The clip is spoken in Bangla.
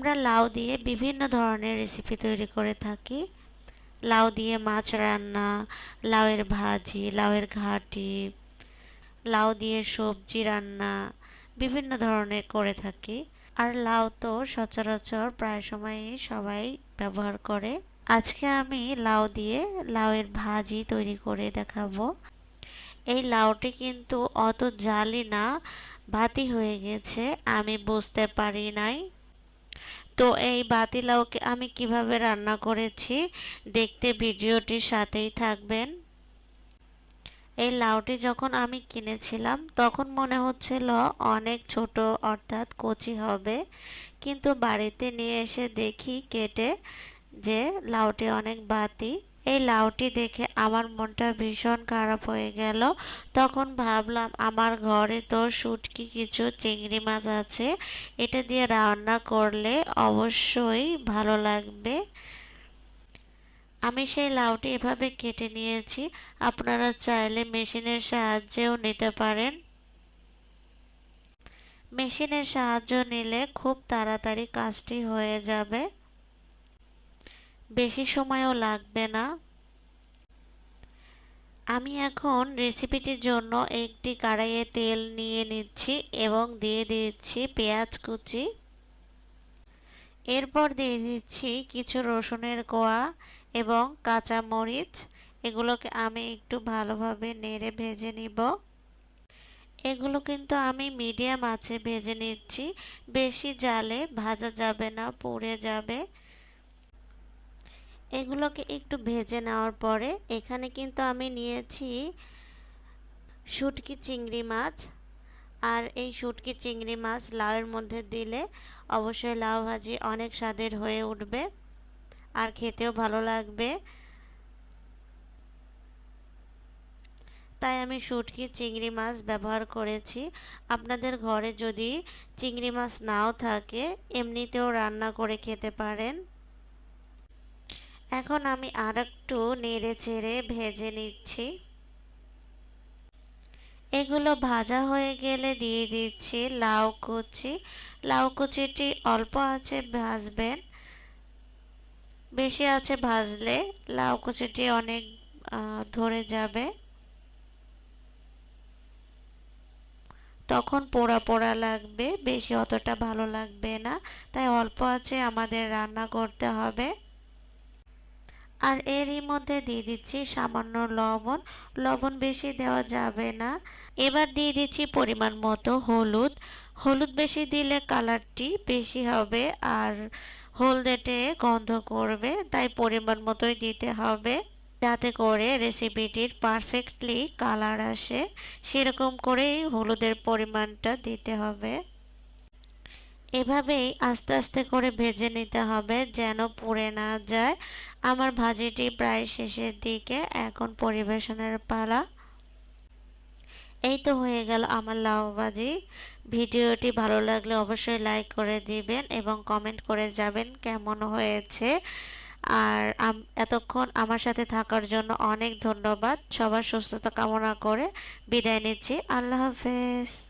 আমরা লাউ দিয়ে বিভিন্ন ধরনের রেসিপি তৈরি করে থাকি। লাউ দিয়ে মাছ রান্না, লাউয়ের ভাজি, লাউয়ের ঘাটি, লাউ দিয়ে সবজি রান্না, বিভিন্ন ধরনের করে থাকি। আর লাউ তো সচরাচর প্রায় সময়ই সবাই ব্যবহার করে। আজকে আমি লাউ দিয়ে লাউয়ের ভাজি তৈরি করে দেখাবো। এই লাউটি কিন্তু অত জালি না ভাতি হয়ে গেছে, আমি বুঝতে পারি নাই। তো এই বাতি লাউকে আমি কীভাবে রান্না করেছি দেখতে ভিডিওটির সাথেই থাকবেন। এই লাউটি যখন আমি কিনেছিলাম, তখন মনে হচ্ছিল অনেক ছোট অর্থাৎ কচি হবে। কিন্তু বাড়িতে নিয়ে এসে দেখি কেটে যে লাউটি অনেক বাতি। এই লাউটি দেখে আমার মনটা ভীষণ খারাপ হয়ে গেল। তখন ভাবলাম, আমার ঘরে তো শুটকি কিছু চিংড়ি মাছ আছে, এটা দিয়ে রান্না করলে অবশ্যই ভালো লাগবে। আমি সেই লাউটি এভাবে কেটে নিয়েছি। আপনারা চাইলে মেশিনের সাহায্যেও নিতে পারেন। মেশিনের সাহায্য নিলে খুব তাড়াতাড়ি কাজটি হয়ে যাবে। বেশি সময়ও লাগবে না। আমি এখন রেসিপিটির জন্য একটি কড়াইয়ে তেল নিয়ে নিচ্ছি এবং দিয়ে দিচ্ছি পেঁয়াজ কুচি। এরপর দিয়ে দিচ্ছি কিছু রসুনের কোয়া এবং কাঁচা মরিচ এগুলোকে আমি একটু ভালোভাবে নেড়ে ভেজে নিব। এগুলো কিন্তু আমি মিডিয়াম আছে ভেজে নিচ্ছি। বেশি জালে ভাজা যাবে না, পুড়ে যাবে। এগুলোকে একটু ভেজে নেওয়ার পরে এখানে কিন্তু আমি নিয়েছি শুটকি চিংড়ি মাছ। আর এই শুটকি চিংড়ি মাছ লাউয়ের মধ্যে দিলে অবশ্যই লাউ ভাজি অনেক স্বাদের হয়ে উঠবে আর খেতেও ভালো লাগবে। তাই আমি শুটকি চিংড়ি মাছ ব্যবহার করেছি। আপনাদের ঘরে যদি চিংড়ি মাছ নাও থাকে, এমনিতেও রান্না করে খেতে পারেন। এখন আমি আর একটু নেড়ে চেড়ে ভেজে নিচ্ছি। এগুলো ভাজা হয়ে গেলে দিয়ে দিচ্ছি লাউ কুচি। লাউ কুচিটি অল্প আছে ভাজবেন। বেশি আছে ভাজলে লাউ কুচিটি অনেক ধরে যাবে। তখন পোড়া পোড়া লাগবে, বেশি অতটা ভালো লাগবে না। তাই অল্প আছে আমাদের রান্না করতে হবে। আর এরই মধ্যে দিয়ে দিচ্ছি সামান্য লবণ। লবণ বেশি দেওয়া যাবে না। এবার দিয়ে দিচ্ছি পরিমাণ মতো হলুদ। হলুদ বেশি দিলে কালারটি বেশি হবে আর হলদেটে গন্ধ করবে, তাই পরিমাণ মতোই দিতে হবে। যাতে করে রেসিপিটির পারফেক্টলি কালার আসে, সেরকম করেই হলুদের পরিমাণটা দিতে হবে। এভাবেই আস্তে আস্তে করে ভেজে নিতে হবে যেন পুড়ে না যায়। আমার ভাজিটি প্রায় শেষের দিকে, এখন পরিবেশনের পালা। এই তো হয়ে গেল আমার লাউ ভাজি। ভিডিওটি ভালো লাগলে অবশ্যই লাইক করে দিবেন এবং কমেন্ট করে যাবেন কেমন হয়েছে। আর এতক্ষণ আমার সাথে থাকার জন্য অনেক ধন্যবাদ। সবার সুস্থতা কামনা করে বিদায় নিচ্ছি। আল্লাহ হাফেজ।